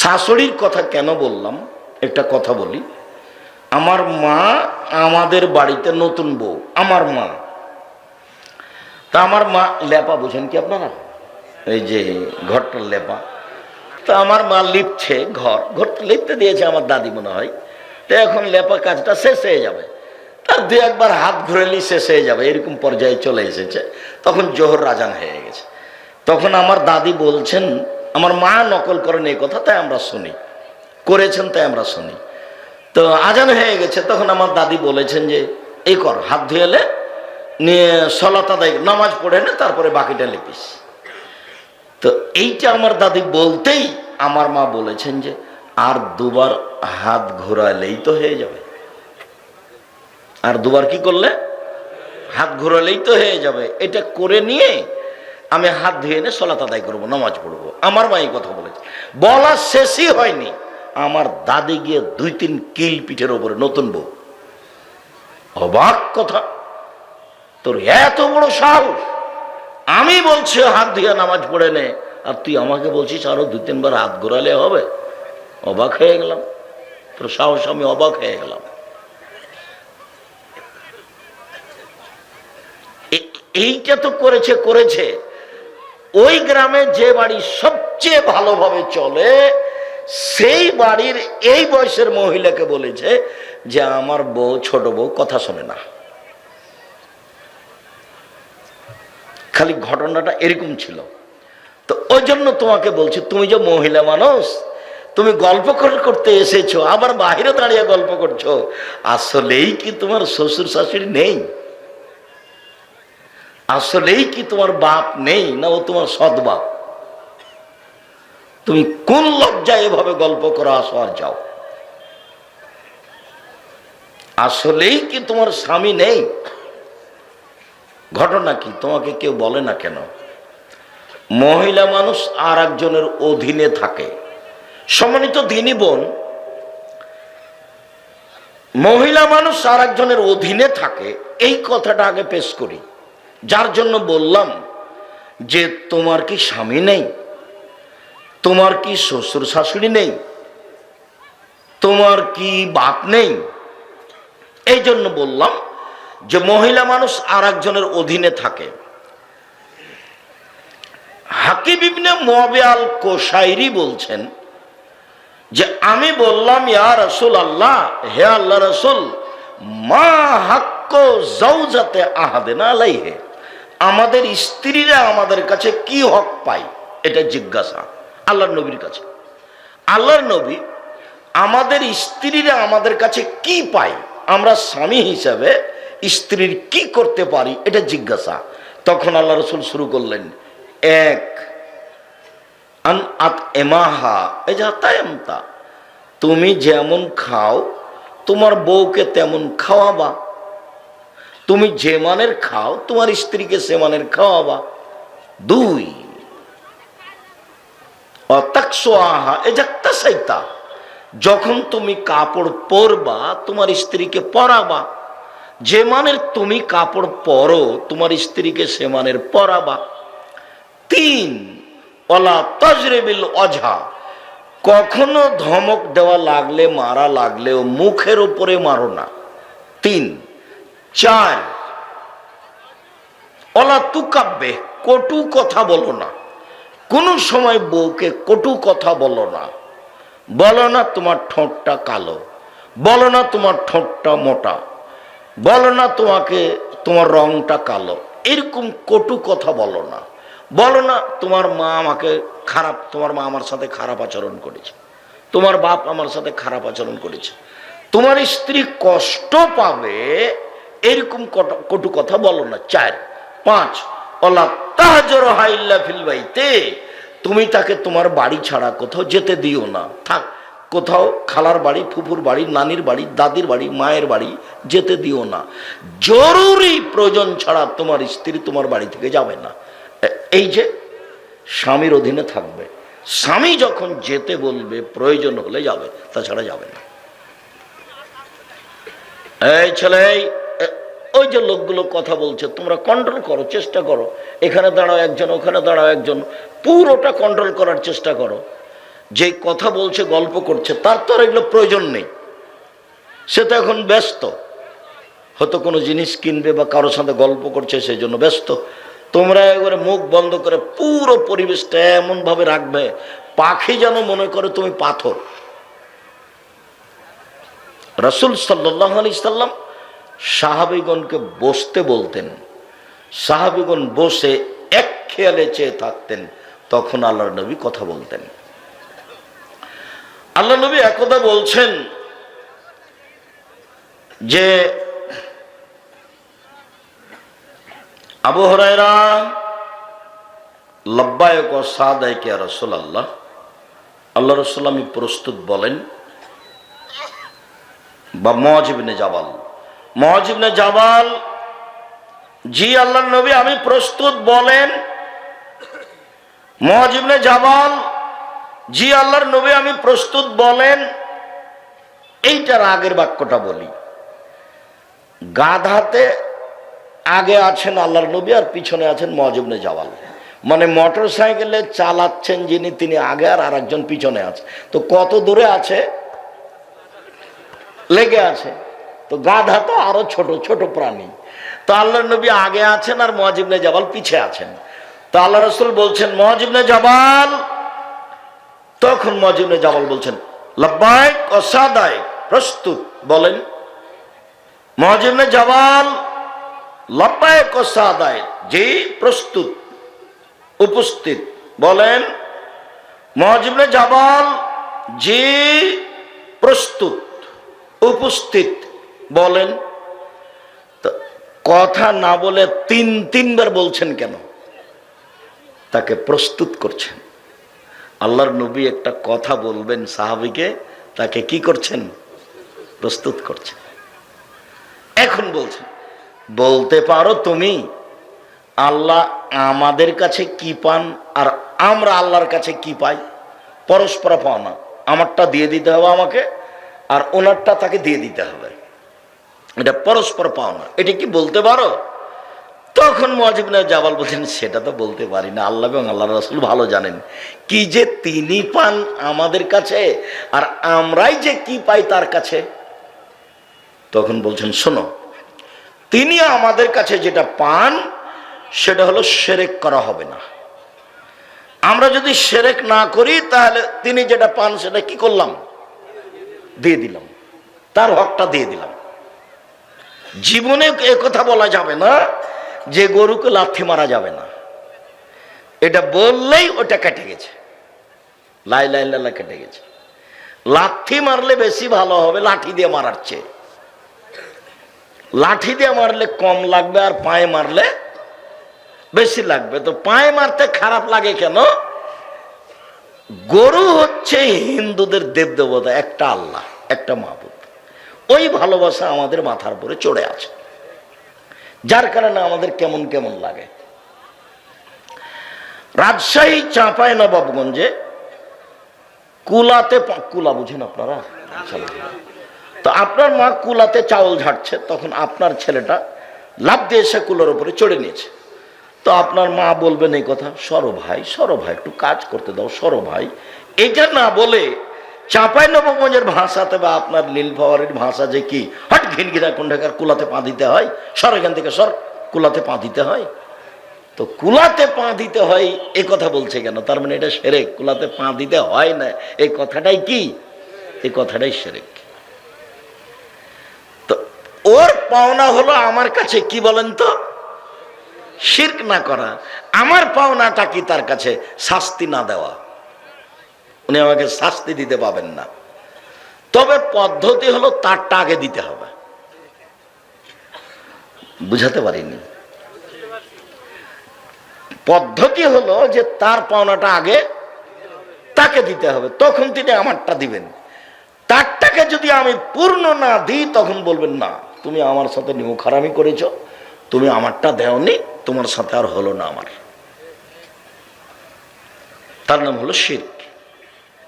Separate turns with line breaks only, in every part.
শাশুড়ির কথা কেন বললাম? একটা কথা বলি। আমার মা আমাদের বাড়িতে নতুন বউ, আমার মা। তা আমার মা লেপা বুঝেন কি আপনারা? এই যে ঘরটার লেপা। তা আমার মা লিপছে ঘর ঘরটা লিপতে দিয়েছে আমার দাদি মনে হয়। তো এখন লেপা কাজটা শেষ হয়ে যাবে। তার দু একবার হাত ঘুরেলি শেষ হয়ে যাবে, এরকম পর্যায়ে চলে এসেছে। তখন জোহর রাজান হয়ে গেছে। তখন আমার দাদি বলছেন আমার মা নকল করেন এই কথা, তাই আমরা শুনি। করেছেন, তাই আমরা শুনি। তো আজান হয়ে গেছে, তখন আমার দাদি বলেছেন যে, এই কর, হাত ধুয়েলে নিয়ে সলাত আদায়, নামাজ পড়ে নে, তারপরে বাকিটা লিপিস। তো এইটা আমার দাদি বলতেই আমার মা বলেছেন যে, আর দুবার হাত ঘোরালেই তো হয়ে যাবে। আর দুবার কি করলে? হাত ঘোরালেই তো হয়ে যাবে। এটা করে নিয়ে আমি হাত ধুয়ে এনে সলাত আদায় করব, নামাজ পড়ব। আমার মা এই কথা বলেছে। বলা শেষই হয়নি। আমার দাদি গিয়ে দুই তিন কিল পিঠের ওপরে নতুন বউ। অবাক কথা। তোর এত বড় সাহস। আমি বলছি, হাত ধুয়ে নামাজ পড়ে নে। আর তুই আমাকে বলছিস, আরও দুই তিনবার হাত ঘোরালে হবে। অবাক হয়ে গেলাম। তোর সাহস, আমি অবাক হয়ে গেলাম। এইটা তো করেছে করেছে। ওই গ্রামে যে বাড়ি সবচেয়ে ভালোভাবে চলে, সেই বাড়ির এই বয়সের মহিলাকে বলেছে যে, আমার বউ, ছোট বউ, কথা শোনে না। খালি ঘটনাটা এরকম ছিল। তো ওই জন্য তোমাকে বলছি, তুমি যে মহিলা মানুষ, তুমি গল্প করতে এসেছ, আবার বাইরে দাঁড়িয়ে গল্প করছ, আসলেই কি তোমার শ্বশুর শাশুড়ি নেই? আসলেই কি তোমার বাপ নেই না ও তোমার সৎ বাপ? তুমি কোন লজ্জায় এভাবে গল্প করো? আসো আর যাও। আসলেই কি তোমার স্বামী নেই? ঘটনা কি? তোমাকে কেউ বলে না কেন? মহিলা মানুষ আর একজনের অধীনে থাকে। সম্মানিত দিনী বোন, মহিলা মানুষ আর একজনের অধীনে থাকে। এই কথাটা আগে পেশ করি। যার জন্য বললাম যে তোমার কি স্বামী নেই? তোমার কি শ্বশুর শাশুড়ি নেই? তোমার কি বাপ নেই? এই জন্য বললাম যে মহিলা মানুষ আর একজনের অধীনে থাকে। হাকিব ইবনে মুয়াবে আল কোসাইরি বলছেন যে আমি বললাম, ইয়া রসুল আল্লাহ হে আল্লাহ রসুল, মা হাক্ক যাতে আহাদে না হে আমাদের স্ত্রীরা আমাদের কাছে কি হক পায়, এটা জিজ্ঞাসা আল্লাহর নবীর কাছে। আল্লাহর নবী আমাদের স্ত্রীরা আমাদের কাছে কি পায়, আমরা স্বামী হিসাবে স্ত্রীর কি করতে পারি, এটা জিজ্ঞাসা। তখন আল্লাহ রসুল শুরু করলেন, এক, আন আত এমাহা এ তুমি যেমন খাও, তোমার বউকে তেমন খাওয়াবা। তুমি যে মানের খাও, তোমার স্ত্রীকে সে মানের খাওয়াবা। দুই যখন তুমি কাপড় পরবা, তোমার স্ত্রীকে পরাবা। যে মানের তুমি কাপড় পরো, তোমার স্ত্রীকে সে মানের পরাবা। তিন অলা তজরেবিল অঝা কখনো ধমক দেওয়া লাগলে, মারা লাগলেও মুখের উপরে মারো না। তিন চার অলা তুকাব্বে কটু কথা বলো না। কোনো সময় বউকে কটু কথা বলো না। বলো না তোমার ঠোঁটটা কালো। বলো না তোমার ঠোঁটটা মোটা। বলো না তোমাকে তোমার রংটা কালো। এরকম কটু কথা বলো না। বলো না তোমার মা আমাকে খারাপ, তোমার মা আমার সাথে খারাপ আচরণ করেছে। তোমার বাপ আমার সাথে খারাপ আচরণ করেছে। তোমার স্ত্রী কষ্ট পাবে এরকম কট- কথা বলো না। চার, পাঁচ, অলা তুমি তাকে তোমার বাড়ি ছাড়া কোথাও যেতে দিও না। থাক, কোথাও খালার বাড়ি, ফুফুর বাড়ি, নানির বাড়ি, দাদির বাড়ি, মায়ের বাড়ি যেতে দিও না। জরুরি প্রয়োজন ছাড়া তোমার স্ত্রী তোমার বাড়ি থেকে যাবে না। এই যে স্বামীর অধীনে থাকবে। স্বামী যখন যেতে বলবে, প্রয়োজন হলে যাবে, তাছাড়া যাবে না। এই ছেলে ওই যে লোকগুলো কথা বলছে, তোমরা কন্ট্রোল করো, চেষ্টা করো। এখানে দাঁড়াও একজন, ওখানে দাঁড়াও একজন, পুরোটা কন্ট্রোল করার চেষ্টা করো। যে কথা বলছে, গল্প করছে, তার তো আর এগুলো প্রয়োজন নেই। সে তো এখন ব্যস্ত। হয়তো কোনো জিনিস কিনবে বা কারোর সাথে গল্প করছে, সেই জন্য ব্যস্ত। তোমরা একবারে মুখ বন্ধ করে পুরো পরিবেশটা এমনভাবে রাখবে, পাখি যেন মনে করে তুমি পাথর। রসুল সাল্লাহ আলি সাল্লাম সাহাবিগণকে বসতে বলতেন। সাহাবিগণ বসে এক খেয়ালে চেয়ে থাকতেন। তখন আল্লাহর নবী কথা বলতেন। আল্লাহ নবী একদা বলছেন যে, আবু লব্বায়ক ও সাদায়কে আল্লাহ আল্লাহ রসুল প্রস্তুত বলেন, বা মহাজিবনে জাবাল। মহাজিবনে জাবাল, জি আল্লাহ নবী আমি প্রস্তুত বলেন। মহাজিবনে জাবাল, জি আল্লাহর নবী আমি প্রস্তুত বলেন। এইটার আগের বাক্যটা বলি। গাধাতে আগে আছেন আল্লাহর নবী আর পিছনে আছেন মহাজিবনে জাওয়াল মানে মোটর সাইকেলে চালাচ্ছেন যিনি, তিনি আগে আর আরেকজন পিছনে আছে। তো কত দূরে আছে? লেগে আছে। তো গাধা তো আরও ছোট ছোট প্রাণী। তো আল্লাহ নবী আগে আছেন আর মহাজিবনে জাবাল পিছে আছেন। তো আল্লাহ রসুল বলছেন মহাজিবনে জবাল। তখন মহাজিবনে জাবাল বলছেন, লব্বাইক ও সাদাই প্রস্তুত, বলেন। মহাজিবনে জাবাল, লব্বাইক ও সাদাই জি, প্রস্তুত, উপস্থিত, বলেন। মহাজিবনে জাবাল, জি, প্রস্তুত, উপস্থিত বলেন। কথা না বলে তিন, তিনবার বলছেন কেন? তাকে প্রস্তুত করছেন। আল্লাহর নবী একটা কথা বলবেন সাহাবিকে, তাকে কি করছেন? প্রস্তুত করছেন। এখন বলছেন, বলতে পারো তুমি, আল্লাহ আমাদের কাছে কি পান আর আমরা আল্লাহর কাছে কি পাই? পরস্পর পাওনা আমারটা দিয়ে দিতে হবে আমাকে আর ওনারটা তাকে দিয়ে দিতে হবে। এটা পরস্পর পাওনা। এটা কি বলতে পারো? তখন মজিবিন জাবাল বলছেন, সেটা তো বলতে পারি না। আল্লাহ এবং আল্লাহ রসুল ভালো জানেন। কি যে তিনি পান আমাদের কাছে, আর আমরাই যে কি পাই তার কাছে? তখন বলছেন, শোনো, তিনি আমাদের কাছে যেটা পান, সেটা হলো সেরেক করা হবে না। আমরা যদি সেরেক না করি, তাহলে তিনি যেটা পান, সেটা কি করলাম? দিয়ে দিলাম। তার হকটা দিয়ে দিলাম। জীবনে কথা বলা যাবে না, যে গরুকে লাথি মারা যাবে না। এটা বললেই ওটা কেটে গেছে। লাই লাই লালা কেটে গেছে। লাথি মারলে বেশি ভালো হবে, লাঠি দিয়ে মারার চেয়ে। লাঠি দিয়ে মারলে কম লাগবে আর পায়ে মারলে বেশি লাগবে। তো পায়ে মারতে খারাপ লাগে কেন? গরু হচ্ছে হিন্দুদের দেবদেবতা, একটা আল্লাহ, একটা মাহবুদ ওই ভালোবাসা আমাদের মাথার উপরে চড়ে আছে। যার কারণে আমাদের কেমন কেমন লাগে। রাজশাহী চাঁপাই নবাবগঞ্জে কুলাতে কুলা বুঝেন আপনারা? তো আপনার মা কুলাতে চাউল ঝাড়ছে, তখন আপনার ছেলেটা লাভ দিয়ে এসে কুলার উপরে চড়ে নিয়েছে। তো আপনার মা বলবেন এই কথা, সরো ভাই সরো ভাই, একটু কাজ করতে দাও, সরো ভাই। এটা না বলে চাঁপাই নবগঞ্জের ভাষাতে বা আপনার নীলফাওয়ারির ভাষা যে কি, হট ঘিনঘিরা কোনটাকার কুলাতে পা দিতে হয়, সর এখান থেকে সর, কুলাতে পা দিতে হয়। তো কুলাতে পা দিতে হয়, এ কথা বলছে কেন? তার মানে এটা সেরেক, কুলাতে পা দিতে হয় না। এই কথাটাই কি? এই কথাটাই সেরেক। তো ওর পাওনা হলো আমার কাছে, কি বলেন তো? শির্ক না করা। আমার পাওনাটা কি তার কাছে? শাস্তি না দেওয়া। উনি আমাকে শাস্তি দিতে পাবেন না। তবে পদ্ধতি হলো তারটা আগে দিতে হবে। বুঝাতে পারিনি। পদ্ধতি হলো যে তার পাওনাটা আগে তাকে দিতে হবে, তখন তিনি আমারটা দিবেন। তারটাকে যদি আমি পূর্ণ না দিই, তখন বলবেন, না, তুমি আমার সাথে নিমুখারামি করেছ, তুমি আমারটা দেওনি, তোমার সাথে আর হলো না আমার। তার নাম হলো শির্ক।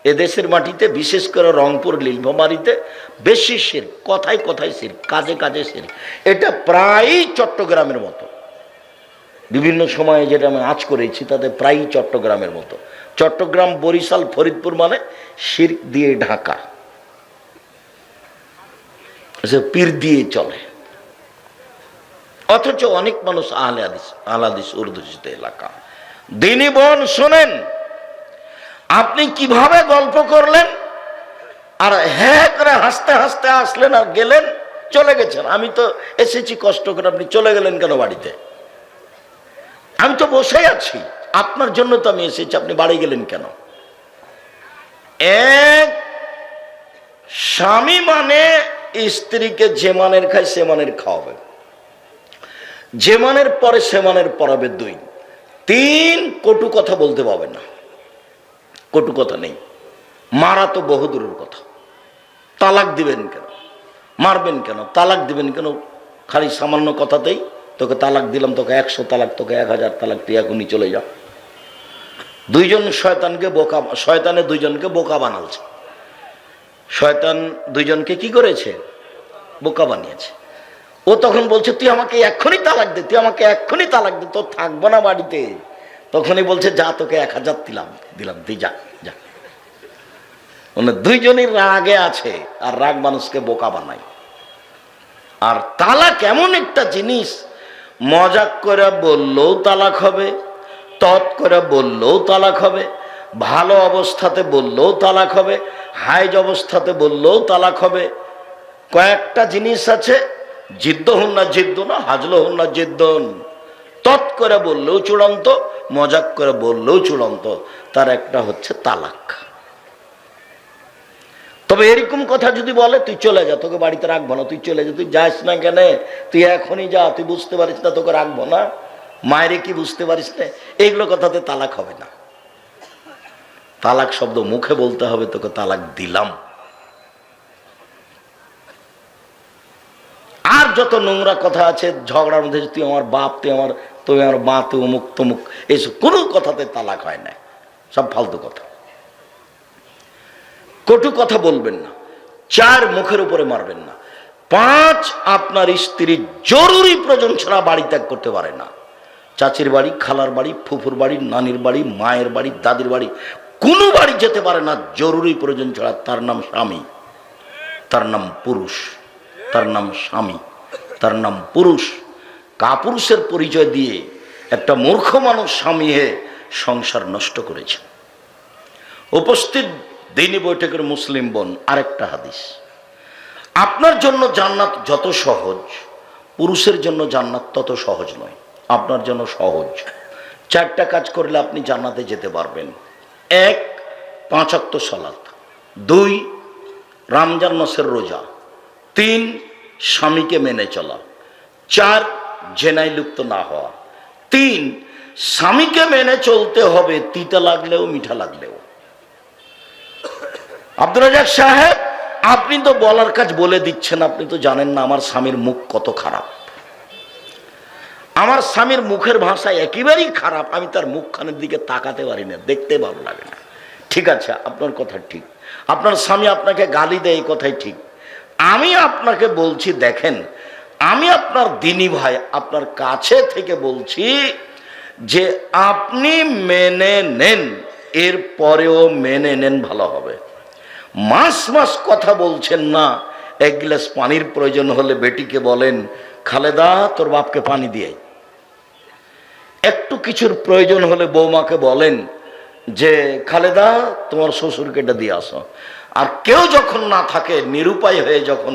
এদেশের মাটিতে, বিশেষ করে রংপুর লীলভমারিতে বেশি শির, কথায় কথায় শির, কাজে কাজে শির। এটা প্রায়ই চট্টগ্রামের মতো। বিভিন্ন সময়ে যেটা আমি আজ করেছি, তাতে প্রায়ই চট্টগ্রামের মতো। চট্টগ্রাম, বরিশাল, ফরিদপুর মানে শির দিয়ে ঢাকা। সে পীর দিয়ে চলে। অথচ অনেক মানুষ আহলে হাদিস, আহলাদিস এলাকা। দিনী বোন, শোনেন। আপনি কীভাবে গল্প করলেন? আর হ্যাঁ করে হাসতে হাসতে আসলেন আর গেলেন, চলে গেছেন। আমি তো এসেছি কষ্ট করে, আপনি চলে গেলেন কেন বাড়িতে? আমি তো বসে আছি, আপনার জন্য তো আমি এসেছি, আপনি বাড়ি গেলেন কেন? এক, স্বামী মানে স্ত্রীকে যে মানের খায় সে মানের খাওয়াবে। যে মানের পরে সে মানের পড়াবে দুই। তিন, কটু কথা বলতে পাবে না। কটু কথা নেই। মারা তো বহুদূরের কথা। তালাক দিবেন কেন? মারবেন কেন? তালাক দিবেন কেন? খালি সামান্য কথাতেই তোকে তালাক দিলাম, তোকে একশো তালাক, তোকে এক হাজার তালাক, তুই এখনই চলে যা। দুইজন শয়তানকে বোকা, শয়তানে দুইজনকে বোকা বানালছে। শয়তান দুইজনকে কি করেছে? বোকা বানিয়েছে। ও তখন বলছে, তুই আমাকে এক্ষুনি তালাক দে, তুই আমাকে এক্ষুনি তালাক দে, তোর থাকব না বাড়িতে। তখনই বলছে, যা তোকে এক হাজার দিলাম দিলাম তুই যা যা। মানে দুইজনই রাগে আছে, আর রাগ মানুষকে বোকা বানায়। আর তালাক এমন একটা জিনিস, মজাক করে বললেও তালাক হবে, তৎ করে বললেও তালাক হবে, ভালো অবস্থাতে বললেও তালাক হবে হাইজ অবস্থাতে বললেও তালাক হবে। কয়েকটা জিনিস আছে, জিদ্দ হন না জিদ্দ না, হাজলো হন না জিদ্দন তৎ করে বললেও চূড়ান্ত, মজাক করে বললেও চূড়ান্ত। তার একটা হচ্ছে তালাক। তবে এরকম কথা যদি বলে, তুই চলে যা, তোকে বাড়িতে রাখব না, তুই চলে যা, তুই যাস না কেন? তুই এখনই যা, তুই বুঝতে পারিস না, তোকে রাখব না। মায়েরে কি বুঝতে পারিস না? এইগুলো কথাতে তালাক হবে না। তালাক শব্দ মুখে বলতে হবে, তোকে তালাক দিলাম। আর যত নোংরা কথা আছে, ঝগড়ার মধ্যে তুই আমার বাপ, তুই আমার তুই আমার মা তুই অমুক তমুক এইসব কোনো কথাতে তালাক হয় না। সব ফালতু কথা। কটু কথা বলবেন না, চার মুখের উপরে মারবেন না। পাঁচ আপনার স্ত্রীর জরুরি প্রয়োজন ছাড়া বাড়ি ত্যাগ করতে পারে না। চাচির বাড়ি, খালার বাড়ি, ফুফুর বাড়ি, নানির বাড়ি, মায়ের বাড়ি, দাদির বাড়ি, কোনো বাড়ি যেতে পারে না জরুরি প্রয়োজন। ছাড়া তার নাম স্বামী, তার নাম পুরুষ, তার নাম স্বামী, তার নাম পুরুষ। কাপুরুষের পরিচয় দিয়ে একটা মূর্খ মানুষ স্বামী হয়ে সংসার নষ্ট করেছে। উপস্থিত দিনী বৈঠকের মুসলিম বোন, আরেকটা হাদিস। আপনার জন্য জান্নাত যত সহজ, পুরুষের জন্য জান্নাত তত সহজ নয়, আপনার জন্য সহজ। চারটা কাজ করলে আপনি জান্নাতে যেতে পারবেন। এক পাঁচাত্ত সালাত। দুই, রমজান মাসের রোজা। তিন, স্বামীকে মেনে চলা। চার জেনাই লিপ্ত না হওয়া। তিন, স্বামীকে মেনে চলতে হবে, তিতা লাগলেও, মিঠা লাগলেও। আব্দুল রাজাক সাহেব, আপনি তো বলার কাজ বলে দিচ্ছেন, আপনি তো জানেন না আমার স্বামীর মুখ কত খারাপ। আমার স্বামীর মুখের ভাষা একেবারেই খারাপ, আমি তার মুখখানের দিকে তাকাতে পারি না, দেখতে ভালো লাগে না। ঠিক আছে, আপনার কথা ঠিক। আপনার স্বামী আপনাকে গালি দেয়, এই কথাই ঠিক। আমি আপনাকে বলছি, দেখেন আমি আপনার দিনী ভাই, আপনার কাছে থেকে বলছি যে আপনি মেনে নেন এর পরেও মেনে নেন ভালো হবে। মাস মাস কথা বলছেন না, এক গ্লাস পানির প্রয়োজন হলে বেটিকে বলেন, খালেদা, তোর বাপকে পানি দিয়ে একটু কিছুর প্রয়োজন হলে বৌমাকে বলেন যে, খালেদা, তোমার শ্বশুরকে এটা দিয়ে আসো। আর কেউ যখন না থাকে, নিরুপায় হয়ে যখন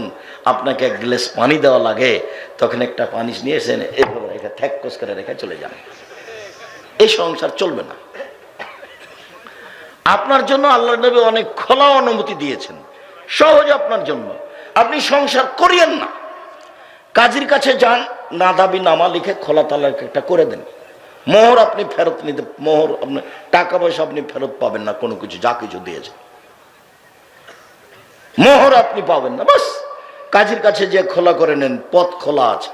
আপনাকে এক গ্লাস পানি দেওয়া লাগে, তখন একটা পানি নিয়ে এসে এভাবে রেখে থ্যাকস করে রেখে চলে যান। এই সংসার চলবে না। আপনার জন্য আল্লাহ নবী অনেক খোলা অনুমতি দিয়েছেন। সহজ আপনার জন্য। আপনি সংসার করিয়েন না। কাজীর কাছে যান না দাবি নামা লিখে খোলা তালাক একটা করে দেন। মোহর আপনি ফেরত নিতে, মোহর আপনি, টাকা পয়সা আপনি ফেরত পাবেন না, কোনো কিছু, যা কিছু দিয়েছে মোহর আপনি পাবেন না, বাস। কাজীর কাছে যে খোলা করে নেন, পথ খোলা আছে।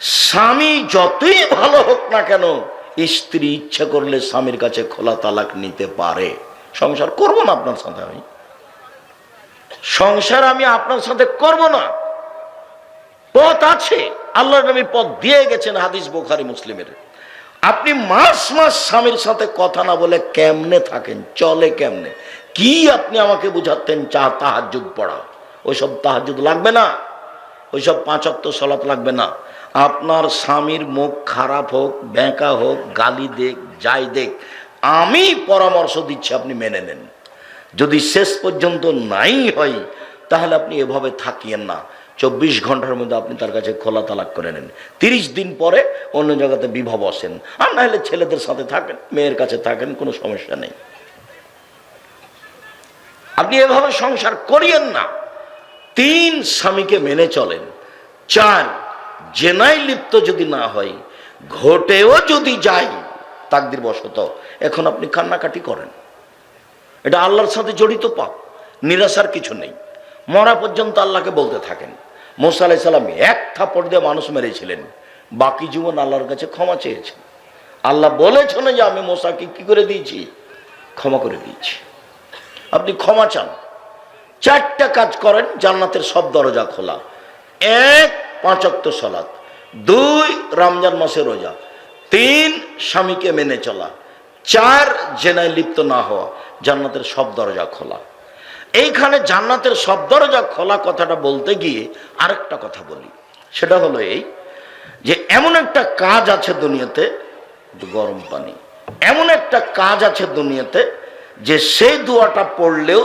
স্বামী যতই ভালো হোক না কেন, স্ত্রী ইচ্ছা করলে স্বামীর কাছে খোলা তালাক নিতে পারে। সংসার করব না আপনার সাথে আমি। সংসার আমি আপনার সাথে করব না। পথ আছে। আল্লাহ নবী পথ দিয়ে গেছেন হাদিস বোখারি মুসলিমের। আপনি মাস মাস স্বামীর সাথে কথা না বলে কেমনে থাকেন? চলে কেমনে? কি আপনি আমাকে বুঝাতেন? চা তাহাজুদ পড়া ওইসব তাহাজুদ লাগবে না। ওইসব পাঁচাত্তর সলাত লাগবে না। আপনার স্বামীর মুখ খারাপ হোক, ব্যাঁকা হোক, গালি দেখ যাই দেখ আমি পরামর্শ দিচ্ছি আপনি মেনে নেন। যদি শেষ পর্যন্ত নাই হয়, তাহলে আপনি এভাবে থাকিয়েন না। চব্বিশ ঘণ্টার মধ্যে আপনি তার কাছে খোলা তালাক করে নেন। তিরিশ দিন পরে অন্য জায়গাতে বিবাহ বসেন আর না হলে ছেলেদের সাথে থাকেন, মেয়ের কাছে থাকেন, কোনো সমস্যা নেই। আপনি এভাবে সংসার করিয়েন না। তিন স্বামীকে মেনে চলেন। চার জেনাই লিপ্ত যদি না হয়, ঘটেও যদি যাই তাকদির বশত। এখন আপনি কান্নাকাটি করেন। এটা আল্লাহর সাথে জড়িত পাপ, নিরাশার কিছু নেই। মরা পর্যন্ত আল্লাহকে বলতে থাকেন। মোসা আলাই সাল্লাম এক থাপড় দিয়ে মানুষ মেরেছিলেন। বাকি জীবন আল্লাহর কাছে ক্ষমা চেয়েছেন। আল্লাহ বলেছেন যে আমি মোসাকে কি করে দিয়েছি? ক্ষমা করে দিয়েছি। আপনি ক্ষমা চান। চারটা কাজ করেন, জান্নাতের সব দরজা খোলা। এক পাঁচক্ত সলাৎ দুই, রমজান মাসে রোজা। তিন, স্বামীকে মেনে চলা। চার, জেনায় লিপ্ত না হওয়া। জান্নাতের সব দরজা খোলা। এইখানে জান্নাতের সব দরজা খোলা কথাটা বলতে গিয়ে আরেকটা কথা বলি। সেটা হলো এই যে, এমন একটা কাজ আছে দুনিয়াতে গরম পানি। এমন একটা কাজ আছে দুনিয়াতে যে, সেই দোয়াটা পড়লেও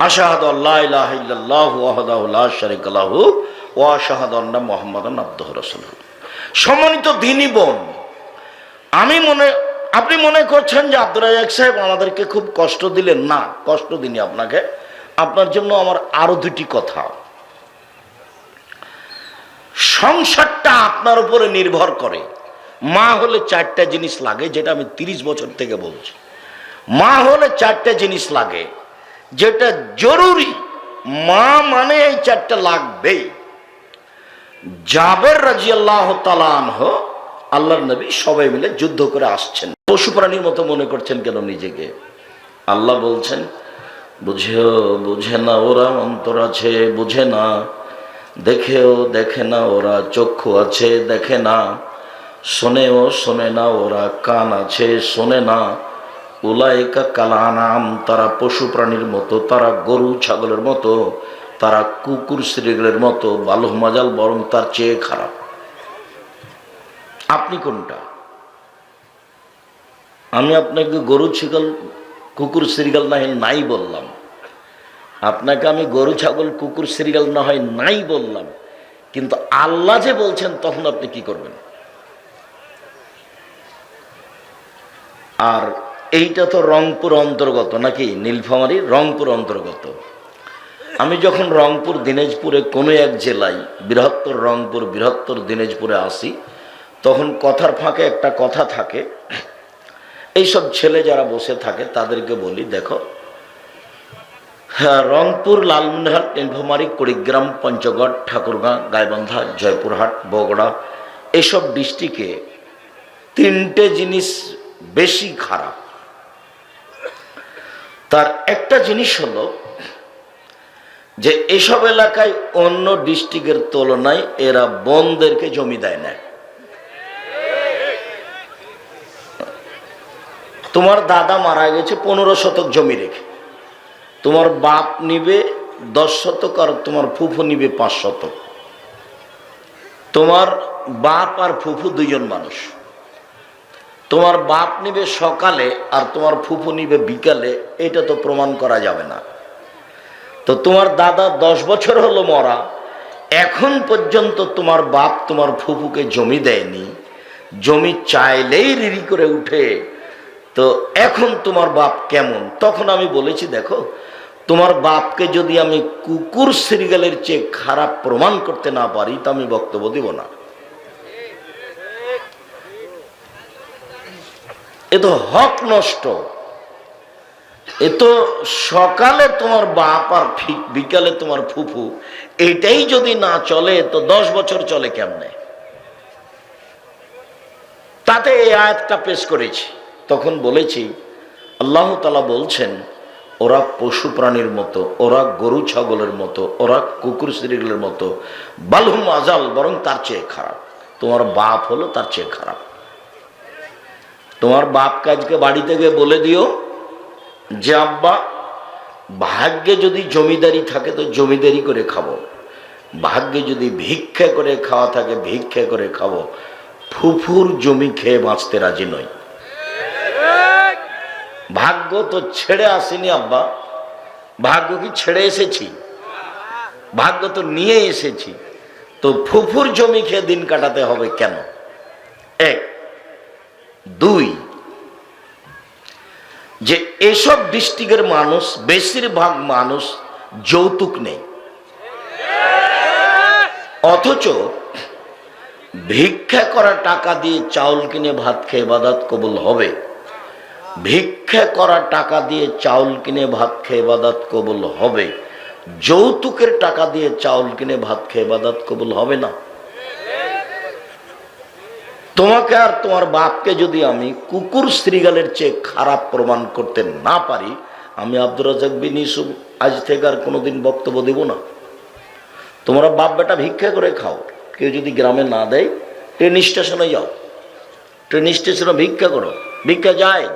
আশাহাদু আল্লাহ দিনী বোন, আমি মনে, আপনি মনে করছেন যে আব্দুল রাজাক সাহেব আমাদেরকে খুব কষ্ট দিলেন। না, কষ্ট দিনি আপনাকে। আপনার জন্য আমার আরও দুটি কথা। সংসারটা আপনার উপরে নির্ভর করে। মা হলে চারটা জিনিস লাগে, যেটা আমি তিরিশ বছর থেকে বলছি। মা হলে চারটা জিনিস লাগে। যেটা জরুরি, মা মানে এই চারটা লাগবেই। জাবের রাজি আল্লাহ তালানহ আল্লাহর নবী সবাই মিলে যুদ্ধ করে আসছেন। পশু প্রাণীর মতো মনে করছেন কেন নিজেকে? আল্লাহ বলছেন, বুঝেও বুঝে না, ওরা অন্তর আছে, বুঝে না। দেখেও দেখে না, ওরা চক্ষু আছে, দেখে না। শোনেও শোনে না, ওরা কান আছে, শোনে না। উলায়িকা কালানাম, তারা পশু প্রাণীর মতো, তারা গরু ছাগলের মতো, তারা কুকুর শ্রীগুলের মতো, বালুহ মাজাল বরং তার চেয়ে খারাপ। আপনি কোনটা? আমি আপনাকে গরু ছাগল, কুকুর শ্রীগাল না হয় নাই বললাম। আপনাকে আমি গরু ছাগল, কুকুর শ্রীগাল না হয় নাই বললাম। কিন্তু আল্লাহ যে বলছেন, তখন আপনি কি করবেন? আর এইটা তো রংপুর অন্তর্গত, নাকি নীলফামারি? রংপুর অন্তর্গত। আমি যখন রংপুর, দিনাজপুরে কোনো এক জেলায় বৃহত্তর রংপুর, বৃহত্তর দিনাজপুরে আসি, তখন কথার ফাঁকে একটা কথা থাকে। এইসব ছেলে যারা বসে থাকে, তাদেরকে বলি, দেখো হ্যাঁ রংপুর, লালমনিরহাট, নীলফামারি, কুড়িগ্রাম, পঞ্চগড়, ঠাকুরগাঁ, গাইবান্ধা, জয়পুরহাট, বগুড়া এইসব ডিস্ট্রিক্টে তিনটে জিনিস বেশি খারাপ। তার একটা জিনিস হলো যে এসব এলাকায় অন্য ডিস্ট্রিক্টের তুলনায় এরা বনদেরকে জমি দেয় না। তোমার দাদা মারা গেছে পনেরো শতক জমি রেখে। তোমার বাপ নিবে দশ শতক আর তোমার ফুফু নিবে পাঁচ শতক। তোমার বাপ আর ফুফু দুইজন মানুষ। তোমার বাপ নিবে সকালে আর তোমার ফুফু নিবে বিকালে, এটা তো প্রমাণ করা যাবে না। তো তোমার দাদা দশ বছর হলো মরা, এখন পর্যন্ত তোমার বাপ তোমার ফুফুকে জমি দেয়নি, জমি চাইলেই রিড়ি করে উঠে। তো এখন তোমার বাপ কেমন? তখন আমি বলেছি, দেখো, তোমার বাপকে যদি আমি কুকুর সিরিগালের চেয়ে খারাপ প্রমাণ করতে না পারি, তা আমি বক্তব্য দিব না। এ তো হক নষ্ট। এ তো সকালে তোমার বাপ আর বিকালে তোমার ফুফু, এটাই যদি না চলে, তো দশ বছর চলে কেমনে? তাতে এই আয়াতটা পেশ করেছি। তখন বলেছি, আল্লাহ তালা বলছেন, ওরা পশু প্রাণীর মতো, ওরা গরু ছাগলের মতো, ওরা কুকুর সিরিগলের মতো, বালহুম আজাল, বরং তার চেয়ে খারাপ। তোমার বাপ হলো তার চেয়ে খারাপ। তোমার বাপ কাজকে বাড়ি থেকে বলে দিও যে, আব্বা, ভাগ্যে যদি জমিদারি থাকে তো জমিদারি করে খাব। ভাগ্যে যদি ভিক্ষা করে খাওয়া থাকে, ভিক্ষা করে খাব। ফুফুর জমি খেয়ে বাঁচতে রাজি নই। ভাগ্য তো ছেড়ে আসেনি, আব্বা। ভাগ্য কি ছেড়ে এসেছি? ভাগ্য তো নিয়ে এসেছি। তো ফুফুর জমি খেয়ে দিন কাটাতে হবে কেন? এক দুই, যে এসব ডিস্ট্রিক্টের মানুষ, বেশিরভাগ মানুষ যৌতুক নেই। অথচ ভিক্ষা করা টাকা দিয়ে চাউল কিনে ভাত খেয়ে বাদাত কবুল হবে। ভিক্ষা করা টাকা দিয়ে চাউল কিনে ভাত খেয়ে বাদাত কবুল হবে। যৌতুকের টাকা দিয়ে চাউল কিনে ভাত খেয়ে বাদাত কবুল হবে না। তোমাকে আর তোমার বাপকে যদি আমি কুকুর শ্রীগালের চেয়ে খারাপ প্রমাণ করতে না পারি, আমি আব্দুর রাজাক বিন ইসুফ আজ থেকে আর কোনোদিন বক্তব্য দেব না। তোমরা বাপ বেটা ভিক্ষা করে খাও। কেউ যদি গ্রামে না দেয় ট্রেন স্টেশনে যাও। ট্রেন স্টেশনে ভিক্ষা করো। ভিক্ষা যায়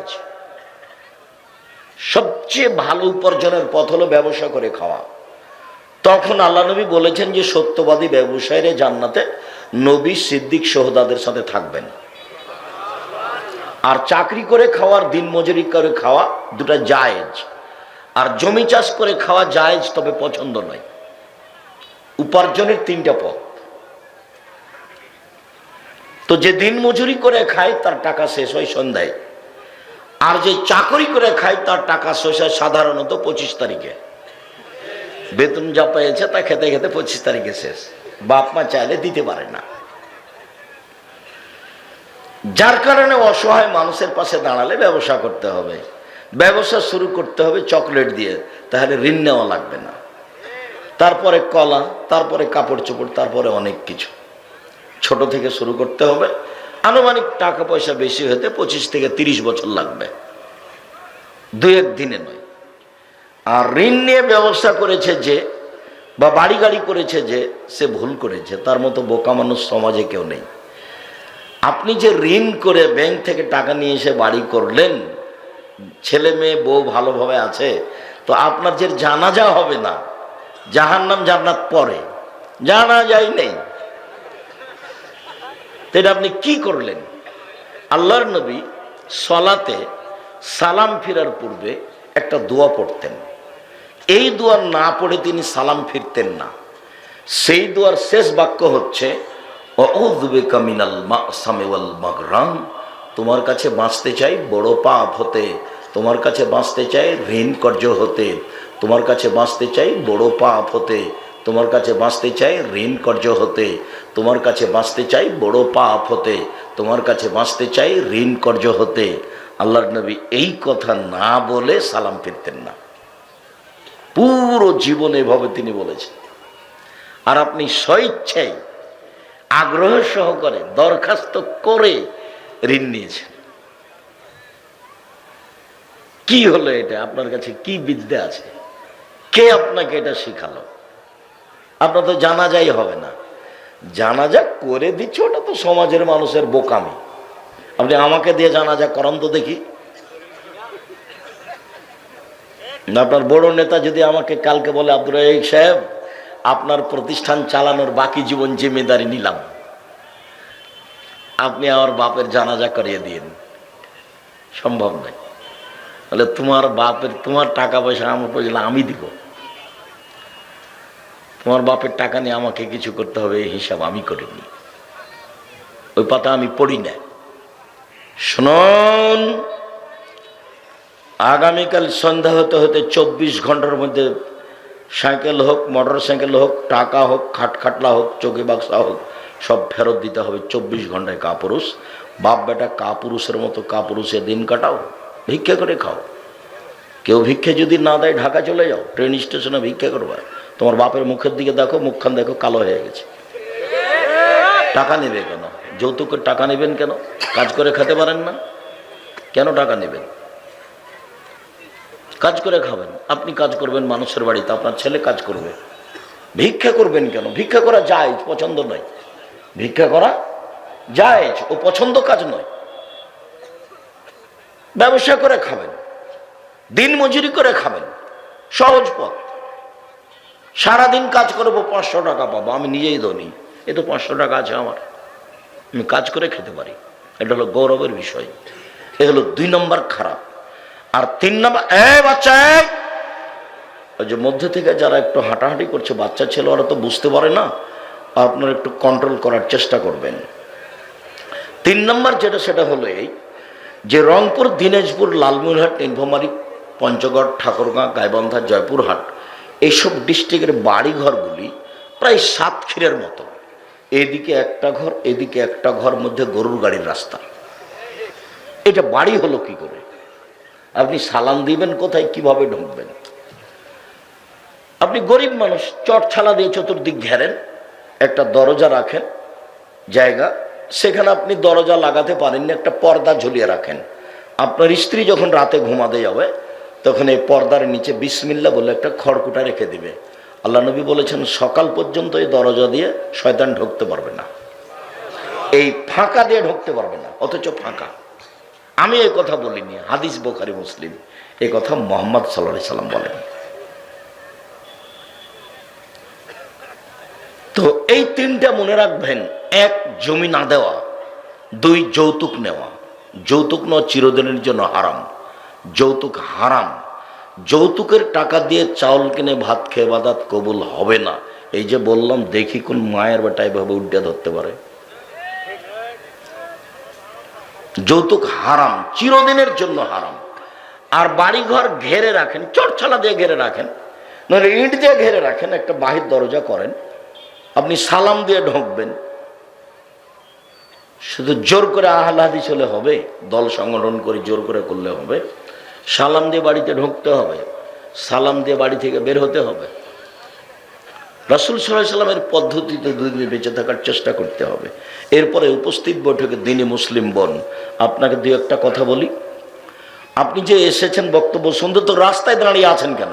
সবচেয়ে ভালো উপার্জনের পথ হলো ব্যবসা করে খাওয়া। তখন আল্লাহ নবী বলেছেন যে সত্যবাদী ব্যবসায়ীরা জান্নাতে নবী সিদ্দিক সোহদাদের সাথে থাকবেন। আর চাকরি করে খাওয়ার, দিন মজুরি করে খাওয়া দুটা জায়েজ। আর জমি চাষ করে খাওয়া জায়েজ, তবে পছন্দ নয়। উপার্জনের তিনটা পথ। তো যে দিন মজুরি করে খায়, তার টাকা শেষ হয় সন্ধ্যায়। আর যে চাকরি করে খায়, তার টাকা শেষ হয় সাধারণত পঁচিশ তারিখে। বেতন যা পেয়েছে, তা খেতে খেতে পঁচিশ তারিখে শেষ। বাপ মা চাইলে দিতে পারে না। যার কারণে অসহায় মানুষের পাশে দাঁড়ালে ব্যবসা করতে হবে। ব্যবসা শুরু করতে হবে চকলেট দিয়ে, তাহলে ঋণ নেওয়া লাগবে না। তারপরে কলা, তারপরে কাপড় চোপড়, তারপরে অনেক কিছু। ছোট থেকে শুরু করতে হবে। আনুমানিক টাকা পয়সা বেশি হতে পঁচিশ থেকে তিরিশ বছর লাগবে। দু এক দিনে নয়। আর ঋণ নিয়ে ব্যবস্থা করেছে যে বা বাড়ি গাড়ি করেছে যে সে ভুল করেছে, তার মতো বোকা মানুষ সমাজে কেউ নেই। আপনি যে ঋণ করে ব্যাংক থেকে টাকা নিয়ে এসে বাড়ি করলেন, ছেলে মেয়ে, বউ ভালোভাবে আছে, তো আপনার যে জানাজা হবে না জাহার নাম জান্নাত পরে জানা যায় নেই এটা আপনি কি করলেন? আল্লাহর নবী সলাতে সালাম ফিরার পূর্বে একটা দোয়া পড়তেন। এই দুয়ার না পড়ে তিনি সালাম ফিরতেন না। সেই দুয়ার শেষ বাক্য হচ্ছে তোমার কাছে বাঁচতে চাই বড় পাপ হতে, তোমার কাছে বাঁচতে চাই ঋণ কর্য হতে, তোমার কাছে বাঁচতে চাই বড় পাপ হতে, তোমার কাছে বাঁচতে চাই ঋণ কর্য হতে, তোমার কাছে বাঁচতে চাই বড় পাপ হতে, তোমার কাছে বাঁচতে চাই ঋণ কর্য হতে। আল্লাহর নবী এই কথা না বলে সালাম ফিরতেন না। পুরো জীবন এভাবে তিনি বলেছেন। আর আপনি স্বইচ্ছায় আগ্রহ সহকারে দরখাস্ত করে ঋণ নিয়েছেন। কি হলো এটা? আপনার কাছে কি বিদ্যা আছে? কে আপনাকে এটা শিখালো? আপনার তো জানাজাই হবে না। জানাজা করে দিচ্ছে, ওটা তো সমাজের মানুষের বোকামি। আপনি আমাকে দিয়ে জানাজা করান তো দেখি। আপনার বড় নেতা যদি আমাকে কালকে বলে আব্দুল রাহিক সাহেব, আপনার প্রতিষ্ঠান চালানোর বাকি জীবন জিম্মেদারি নিলাম। আপনি আমার বাপের জানাজা করিয়ে দিন সম্ভব নয়। তাহলে তোমার বাপের, তোমার টাকা পয়সা আমার পয়সা আমি দিব। তোমার বাপের টাকা নিয়ে আমাকে কিছু করতে হবে, এই হিসাব আমি করিনি। ওই পাতা আমি পড়ি না। শুনুন আগামীকাল সন্ধ্যা হতে হতে চব্বিশ ঘণ্টার মধ্যে সাইকেল হোক মোটর সাইকেল হোক, টাকা হোক, খাটখাটলা হোক চৌকি বাক্সা হোক, সব ফেরত দিতে হবে চব্বিশ ঘন্টায় কাপুরুষ। বাপ বেটা কাপুরুষের মতো কাপুরুষে দিন কাটাও, ভিক্ষা করে খাও। কেউ ভিক্ষে যদি না দেয় ঢাকা চলে যাও, ট্রেন স্টেশনে ভিক্ষা করবা। তোমার বাপের মুখের দিকে দেখো, মুখখান দেখো, কালো হয়ে গেছে। টাকা নেবে কেন? যৌতুকের টাকা নেবেন কেন? কাজ করে খেতে পারেন না? কেন টাকা নেবেন? কাজ করে খাবেন। আপনি কাজ করবেন মানুষের বাড়িতে, আপনার ছেলে কাজ করবে। ভিক্ষা করবেন কেন? ভিক্ষা করা যায় পছন্দ নয়। ভিক্ষা করা যায় ও পছন্দ কাজ নয়। ব্যবসা করে খাবেন, দিন মজুরি করে খাবেন, সহজ পথ। সারাদিন কাজ করব, পাঁচশো টাকা পাবো। আমি নিজেই ধনী, এ তো পাঁচশো টাকা আছে আমার। আমি কাজ করে খেতে পারি। এটা হলো গৌরবের বিষয়। এ হলো দুই নম্বর খারাপ। আর তিন নম্বর! ওই যে মধ্যে থেকে যারা একটু হাঁটাহাঁটি করছে, বাচ্চা ছেলে ওরা তো বুঝতে পারে না, আপনারা একটু কন্ট্রোল করার চেষ্টা করবেন। তিন নম্বর যেটা, সেটা হলো এই যে রংপুর, দিনাজপুর, লালমনিরহাট নীলফামারী পঞ্চগড়, ঠাকুরগাঁ, গাইবান্ধা, জয়পুরহাট, এইসব ডিস্ট্রিক্টের বাড়িঘরগুলি প্রায় সাত সাতক্ষীরের মতো। এদিকে একটা ঘর, এদিকে একটা ঘর মধ্যে গরুর গাড়ির রাস্তা। এটা বাড়ি হলো কি করে? আপনি সালাম দিবেন কোথায়, কীভাবে ঢুকবেন? আপনি গরিব মানুষ, চট ছালা দিয়ে চতুর্দিক ঘেরেন, একটা দরজা রাখেন, জায়গা, সেখানে আপনি দরজা লাগাতে পারেননি, একটা পর্দা ঝুলিয়ে রাখেন। আপনার স্ত্রী যখন রাতে ঘুমাতে যাবে, তখন এই পর্দার নিচে বিসমিল্লা বলে একটা খড়কুটা রেখে দিবে। আল্লাহ নবী বলেছেন, সকাল পর্যন্ত এই দরজা দিয়ে শয়তান ঢুকতে পারবে না। এই ফাঁকা দিয়ে ঢুকতে পারবে না, অথচ ফাঁকা। আমি এই কথা বলিনি, হাদিস বোখারি, মুসলিম। এই কথা মোহাম্মদ সাল্লাহ সাল্লাম বলেন। তো এই তিনটা মনে রাখবেন, এক, জমি না দেওয়া, দুই, যৌতুক নেওয়া। যৌতুক নেওয়া চিরদিনের জন্য হারাম। যৌতুক হারাম। যৌতুকের টাকা দিয়ে চাউল কিনে ভাত খেয়ে বাদাত কবুল হবে না। এই যে বললাম, দেখি কোন মায়ের বেটা এভাবে উল্টে ধরতে পারে। যৌতুক হারাম, চিরদিনের জন্য হারাম। আর বাড়িঘর ঘেরে রাখেন চটছালা দিয়ে ঘেরে রাখেন, নইলে ইট দিয়ে ঘেরে রাখেন, একটা বাহির দরজা করেন, আপনি সালাম দিয়ে ঢুকবেন। শুধু জোর করে আহ্লাদি চলে হবে, দল সংগঠন করে জোর করে করলে হবে। সালাম দিয়ে বাড়িতে ঢুকতে হবে, সালাম দিয়ে বাড়ি থেকে বের হতে হবে। রাসুল সাল্লাহ সাল্লামের পদ্ধতিতে দুই দিনে বেঁচে থাকার চেষ্টা করতে হবে। এরপরে উপস্থিত বৈঠকে দিনে মুসলিম বোন, আপনাকে দু একটা কথা বলি। আপনি যে এসেছেন বক্তব্য শুনতে, তো রাস্তায় দাঁড়িয়ে আছেন কেন?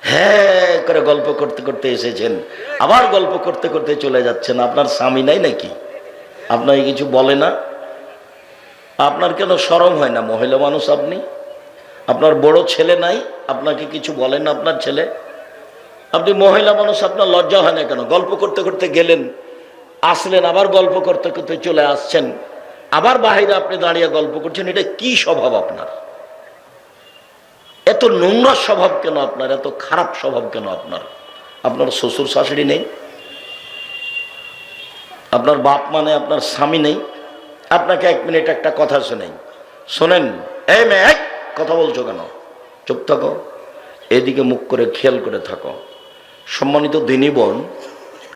হ্যাঁ করে গল্প করতে করতে এসেছেন। আবার গল্প করতে করতে চলে যাচ্ছেন। আপনার স্বামী নাই নাকি? আপনাকে কিছু বলে না? আপনার কেন সরম হয় না? মহিলা মানুষ আপনি? আপনার বড় ছেলে নাই? আপনাকে কিছু বলেন আপনার ছেলে? আপনি মহিলা মানুষ আপনার লজ্জা হয় না কেন? গল্প করতে করতে গেলেন আসলেন আবার গল্প করতে করতে চলে আসছেন। আবার বাহিরে আপনি দাঁড়িয়ে গল্প করছেন এটা কি স্বভাব আপনার? এত নোংরা স্বভাব কেন আপনার? এত খারাপ স্বভাব কেন আপনার? আপনার শ্বশুর শাশুড়ি নেই আপনার বাপ মানে আপনার স্বামী নেই। আপনাকে এক মিনিট একটা কথা শোনেন শোনেন এই এই, কথা বলছো কেন? চুপ থাকো। এদিকে মুখ করে খেয়াল করে থাকো। সম্মানিত দিনী